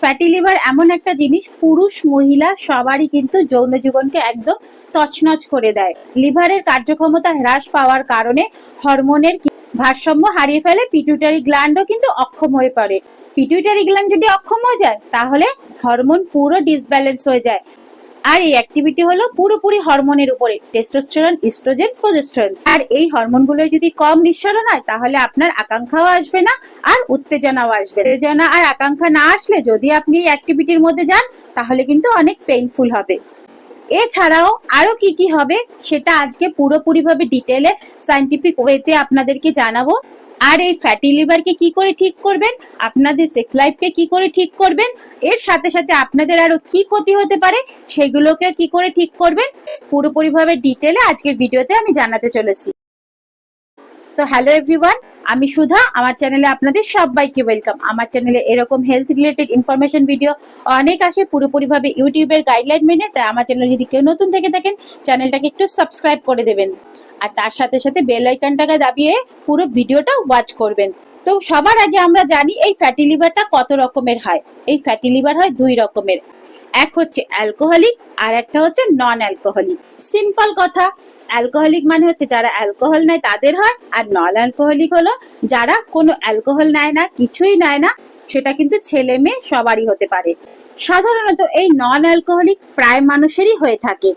Fatty liver এমন একটা জিনিস, পুরুষ, মহিলা সবারই কিন্তু যৌন জীবনকে একদম তছনছ করে দেয়। লিভারের কার্যক্ষমতা হ্রাস পাওয়ার কারণে হরমোনের ভারসাম্য হারিয়ে ফেলে পিটুইটারি গ্ল্যান্ডও কিন্তু অক্ষম হয়ে পড়ে। পিটুইটারি গ্ল্যান্ড যদি অক্ষম হয়ে যায়, তাহলে হরমোন পুরো ডিসব্যালেন্স হয়ে যায়। আর এই অ্যাক্টিভিটি হলো পুরোপুরি হরমোনের উপরে টেস্টোস্টেরন ইস্ট্রোজেন প্রোজেস্টেরন আর এই হরমোনগুলো যদি কম নিঃসরণ হয়, তাহলে আপনার আকাঙ্ক্ষাও আসবে না, আর উত্তেজনাও আসবে উত্তেজনা আর আকাঙ্ক্ষা না আসলে যদি আপনি এই অ্যাক্টিভিটির মধ্যে যান, তাহলে কিন্তু অনেক পেইনফুল হবে। এছাড়াও আরও কি কি হবে, সেটা আজকে পুরোপুরিভাবে ডিটেলে সাইন্টিফিক ওয়েতে আপনাদেরকে জানাব। আর এই ফ্যাটি লিভারকে কি করে ঠিক করবেন? আপনাদের সেক্স লাইফকে কি করে ঠিক করবেন? এর সাথে সাথে আপনাদের আরও কি ক্ষতি হতে পারে সেগুলোকে কি করে ঠিক করবেন? পুরোপুরিভাবে ডিটেলে আজকের ভিডিওতে আমি জানাতে চলেছি। তো হ্যালো এভরিওয়ান আমি সুধা, আমার চ্যানেলে আপনাদের সবাইকে ওয়েলকাম আমার চ্যানেলে এরকম হেলথ রিলেটেড ইনফরমেশন ভিডিও অনেক আসে, পুরোপুরিভাবে ইউটিউবের গাইডলাইন মেনে, তাই আমার চ্যানেল যদি কেউ নতুন থেকে থাকেন চ্যানেলটাকে একটু সাবস্ক্রাইব করে দেবেন। আর তার সাথে সাথে বেল আইকনটাকে দাবিয়ে পুরো ভিডিওটা ওয়াচ করবেন। তো সবার আগে আমরা জানি এই ফ্যাটি লিভারটা কত রকমের হয়। এই ফ্যাটি লিভার হয় দুই রকমের। এক হচ্ছে অ্যালকোহলিক আর একটা হচ্ছে নন অ্যালকোহলিক সিম্পল কথা। অ্যালকোহলিক মানে হচ্ছে যারা অ্যালকোহল নেয় তাদের হয় আর নন অ্যালকোহলিক হলো যারা কোনো অ্যালকোহল নেয় না, কিছুই নেয় না, সেটা কিন্তু ছেলে মেয়ে সবারই হতে পারে। সাধারণত এই নন অ্যালকোহলিক প্রায় মানুষেরই হয়ে থাকে।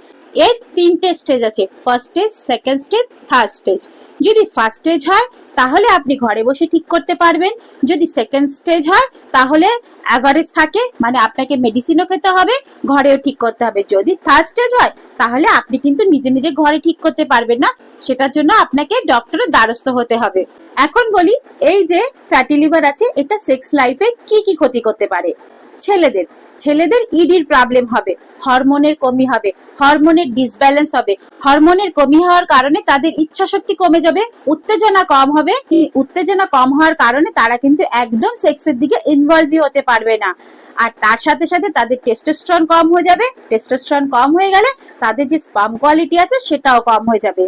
এর তিনটে স্টেজ আছে first stage second stage third stage যদি ফার্স্ট স্টেজ হয়, তাহলে আপনি ঘরে বসে ঠিক করতে পারবেন। যদি সেকেন্ড স্টেজ হয়, তাহলে অ্যাভারেজ থাকে মানে আপনাকে মেডিসিনও খেতে হবে, ঘরেও ঠিক করতে হবে। যদি থার্ড স্টেজ হয়, তাহলে আপনি কিন্তু নিজে নিজে ঘরে ঠিক করতে পারবেন না। সেটার জন্য আপনাকে ডক্টরের দ্বারস্থ হতে হবে। এখন বলি, এই যে ফ্যাটি লিভার আছে, এটা সেক্স লাইফে কি কি ক্ষতি করতে পারে? ছেলেদের। ছেলেদের ইডির প্রবলেম হবে, হরমোনের কমি হবে, হরমোনের ডিসব্যালেন্স হবে। হরমোনের কমি হওয়ার কারণে তাদের ইচ্ছা শক্তি কমে যাবে, উত্তেজনা কম হবে। উত্তেজনা কম হওয়ার কারণে তারা কিন্তু একদম সেক্সের দিকে ইনভলভই হতে পারবে না। আর তার সাথে সাথে তাদের টেস্টোস্টেরন কম হয়ে যাবে। টেস্টোস্টেরন কম হয়ে গেলে তাদের যে স্পাম কোয়ালিটি আছে সেটাও কম হয়ে যাবে।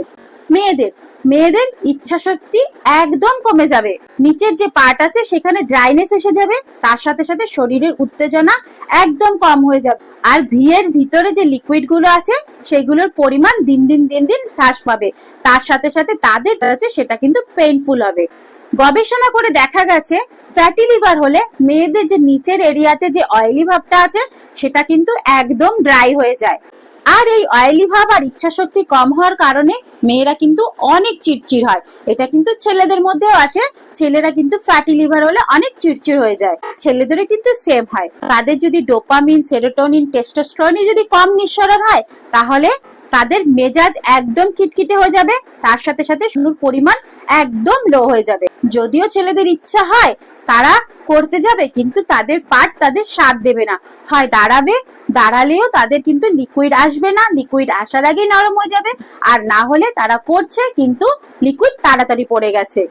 মেয়েদের মেয়েদের ইচ্ছা শক্তি একদম কমে যাবে। নিচের যে পার্ট আছে, সেখানে ড্রাইনেস এসে যাবে, তার সাথে সাথে শরীরের উত্তেজনা একদম কম হয়ে যাবে। আর ভিয়ের ভিতরে যে লিকুইডগুলো আছে, সেগুলোর পরিমাণ দিন দিন দিন দিন হ্রাস পাবে। তার সাথে সাথে তাদের আছে, সেটা কিন্তু পেইনফুল হবে। গবেষণা করে দেখা গেছে ফ্যাটি লিভার হলে মেয়েদের যে নিচের এরিয়াতে যে অয়েলি ভাবটা আছে, সেটা কিন্তু একদম ড্রাই হয়ে যায়। আর এই অয়েলি ভাব আর ইচ্ছা শক্তি কম হওয়ার কারণে মেয়েরা কিন্তু অনেক চিড়চিড় হয়। এটা কিন্তু ছেলেদের মধ্যেও আসে। ছেলেরা কিন্তু ফ্যাটি লিভার হলে অনেক চিড়চিড় হয়ে যায়। ছেলেদেরও কিন্তু সেম হয়। তাদের যদি ডোপামিন সেরোটোনিন টেস্টোস্টেরন যদি কম নিঃসরণ হয়, তাহলে তাদের মেজাজ একদম খিটখিটে হয়ে যাবে। তার সাথে সাথে শুনুর পরিমাণ একদম লো হয়ে যাবে। যদিও ছেলেদের ইচ্ছা হয়, তারা করতে যাবে, কিন্তু তাদের পার্ট তাদের সাথ দেবে না। হয় দাঁড়াবে, দাঁড়ালেও তাদের কিন্তু লিকুইড আসবে না লিকুইড আসার আগে নরম হয়ে যাবে, আর না হলে তারা করছে, কিন্তু লিকুইড তাড়াতাড়ি পড়ে গেছে।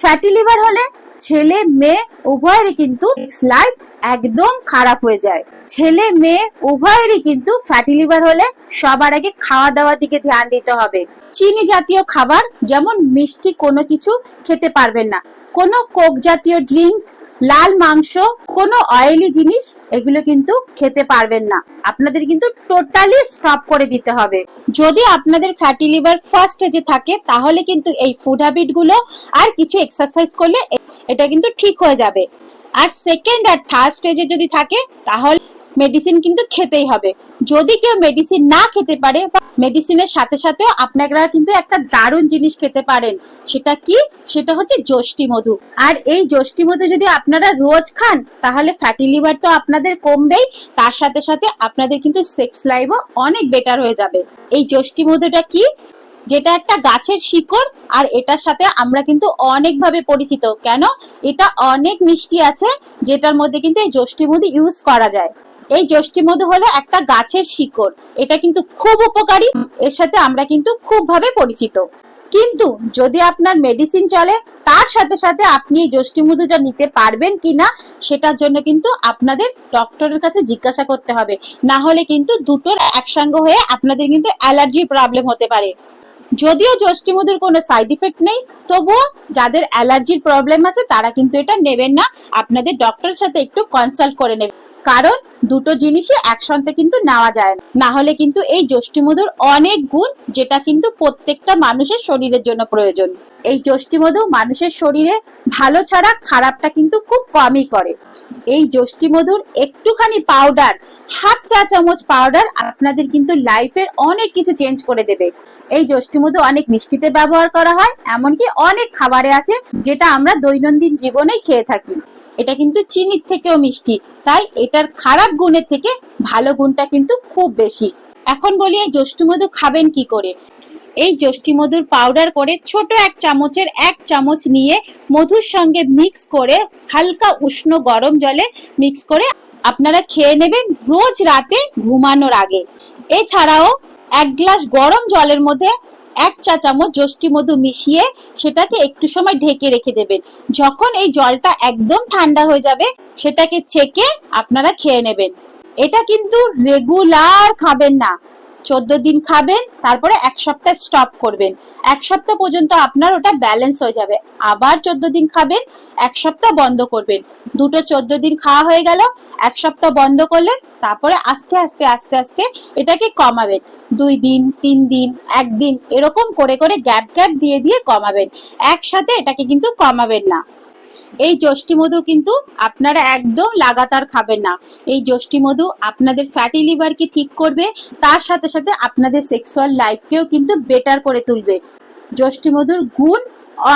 ফ্যাটি লিভার হলে ছেলে মেয়ে উভয়েরই কিন্তু লাইফ একদম খারাপ হয়ে যায়। ছেলে মেয়ে উভয়েরই কিন্তু ফ্যাটি লিভার হলে সবার আগে খাওয়া দাওয়ার দিকে ধ্যান দিতে হবে। চিনি জাতীয় খাবার যেমন মিষ্টি কোনো কিছু খেতে পারবেন না। কোনো কোক জাতীয় ড্রিঙ্ক লাল মাংস, কোনো অয়েলি জিনিস এগুলো কিন্তু খেতে পারবেন না। আপনাদের কিন্তু টোটালি স্টপ করে দিতে হবে। যদি আপনাদের ফ্যাটি লিভার ফার্স্ট স্টেজে থাকে, তাহলে কিন্তু এই ফুড হ্যাবিটগুলো আর কিছু এক্সারসাইজ করলে এটা কিন্তু ঠিক হয়ে যাবে। আর সেকেন্ড আর থার্ড স্টেজে যদি থাকে, তাহলে মেডিসিন কিন্তু খেতেই হবে। যদি কেউ মেডিসিন না খেতে পারে, বা মেডিসিনের সাথে সাথে আপনারা কিন্তু একটা দারুণ জিনিস খেতে পারেন। সেটা কি? সেটা হচ্ছে যষ্টি মধু। আর এই যষ্টি মধু যদি আপনারা রোজ খান, তাহলে ফ্যাটি লিভার তো আপনাদের কমবেই, তার সাথে সাথে আপনাদের কিন্তু সেক্স লাইফও অনেক বেটার হয়ে যাবে। এই যষ্টি মধুটা কি? যেটা একটা গাছের শিকড়, আর এটার সাথে আমরা কিন্তু অনেকভাবে পরিচিত। কেন? এটা অনেক মিষ্টি আছে, যেটার মধ্যে কিন্তু এই যষ্টি মধু ইউজ করা যায়। এই যষ্টি মধু হলো একটা গাছের শিকড়। এটা কিন্তু খুব উপকারী, এর সাথে আমরা কিন্তু খুব ভাবে পরিচিত। কিন্তু যদি আপনার মেডিসিন চলে, তার সাথে সাথে আপনি এই যষ্টি মধুটা নিতে পারবেন কিনা, সেটার জন্য কিন্তু আপনাদের ডক্টরের কাছে জিজ্ঞাসা করতে হবে। না হলে কিন্তু দুটোর একসঙ্গে হয়ে আপনাদের কিন্তু অ্যালার্জির প্রবলেম হতে পারে। যদিও যষ্টি মধুর কোনো সাইড ইফেক্ট নেই, তবুও যাদের অ্যালার্জির প্রবলেম আছে, তারা কিন্তু এটা নেবেন না। আপনাদের ডক্টরের সাথে একটু কনসাল্ট করে নেবেন। কারণ দুটো জিনিসই একসঙ্গে কিন্তু নেওয়া যায় না। না হলে কিন্তু এই যষ্টি মধুর অনেক গুণ, যেটা কিন্তু প্রত্যেকটা মানুষের শরীরের জন্য প্রয়োজন। এই যষ্টি মধু মানুষের শরীরে ভালো ছাড়া খারাপটা কিন্তু খুব কমই করে। এই যষ্টি মধুর একটুখানি পাউডার হাফ চা চামচ পাউডার আপনাদের কিন্তু লাইফের অনেক কিছু চেঞ্জ করে দেবে। এই যষ্টি মধু অনেক মিষ্টিতে ব্যবহার করা হয়, এমনকি অনেক খাবারে আছে যেটা আমরা দৈনন্দিন জীবনে খেয়ে থাকি। এটা কিন্তু চিনির থেকেও মিষ্টি, তাই এটার খারাপ গুণের থেকে ভালো গুণটা কিন্তু খুব বেশি। এখন বলি এই যষ্টি মধু খাবেন কি করে? এই যষ্টি মধুর পাউডার করে ছোট এক চামচের এক চামচ নিয়ে মধুর সঙ্গে মিক্স করে হালকা উষ্ণ গরম জলে মিক্স করে আপনারা খেয়ে নেবেন রোজ রাতে ঘুমানোর আগে। এছাড়াও এক গ্লাস গরম জলের মধ্যে এক চা চামচ যষ্টি মধু মিশিয়ে সেটাকে একটু সময় ঢেকে রেখে দেবেন। যখন এই জলটা একদম ঠান্ডা হয়ে যাবে, সেটাকে ছেঁকে আপনারা খেয়ে নেবেন। এটা কিন্তু রেগুলার খাবেন না। চোদ্দ দিন খাবেন, তারপরে এক সপ্তাহ স্টপ করবেন। এক সপ্তাহ পর্যন্ত আপনার ওটা ব্যালেন্স হয়ে যাবে। আবার চোদ্দ দিন খাবেন, এক সপ্তাহ বন্ধ করবেন। দুটো চোদ্দ দিন খাওয়া হয়ে গেল, এক সপ্তাহ বন্ধ করলেন, তারপরে আস্তে আস্তে আস্তে আস্তে এটাকে কমাবেন। দুই দিন, তিন দিন একদিন এরকম করে করে গ্যাপ গ্যাপ দিয়ে দিয়ে কমাবেন। একসাথে এটাকে কিন্তু কমাবেন না। এই যষ্টি মধু কিন্তু আপনারা একদম লাগাতার খাবেন না। এই যষ্টি মধু আপনাদের ফ্যাটি লিভারকে ঠিক করবে, তার সাথে সাথে আপনাদের সেক্সুয়াল লাইফকেও কিন্তু বেটার করে তুলবে। যষ্টি মধুর গুণ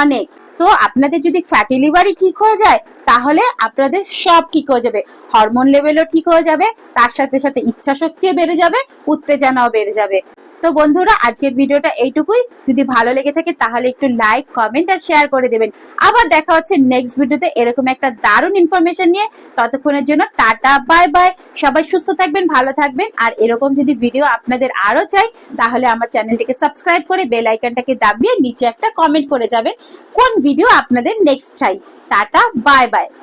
অনেক। তো আপনাদের যদি ফ্যাটি লিভারই ঠিক হয়ে যায়, তাহলে আপনাদের সব ঠিক হয়ে যাবে। হরমোন লেভেলও ঠিক হয়ে যাবে, তার সাথে সাথে ইচ্ছা শক্তিও বেড়ে যাবে, উত্তেজনাও বেড়ে যাবে। তো বন্ধুরা, আজকের ভিডিওটা এইটুকুই। যদি ভালো লেগে থাকে, তাহলে একটু লাইক কমেন্ট আর শেয়ার করে দেবেন। আবার দেখা হচ্ছে নেক্সট ভিডিওতে এরকম একটা দারুণ ইনফরমেশন নিয়ে। ততক্ষণের জন্য টাটা বাই বাই সবাই সুস্থ থাকবেন, ভালো থাকবেন। আর এরকম যদি ভিডিও আপনাদের আরও চাই, তাহলে আমার চ্যানেলটিকে সাবস্ক্রাইব করে বেল আইকনটাকে দাবিয়ে নিচে একটা কমেন্ট করে যাবেন। কোন ভিডিও আপনাদের নেক্সট চাই? Tata bye bye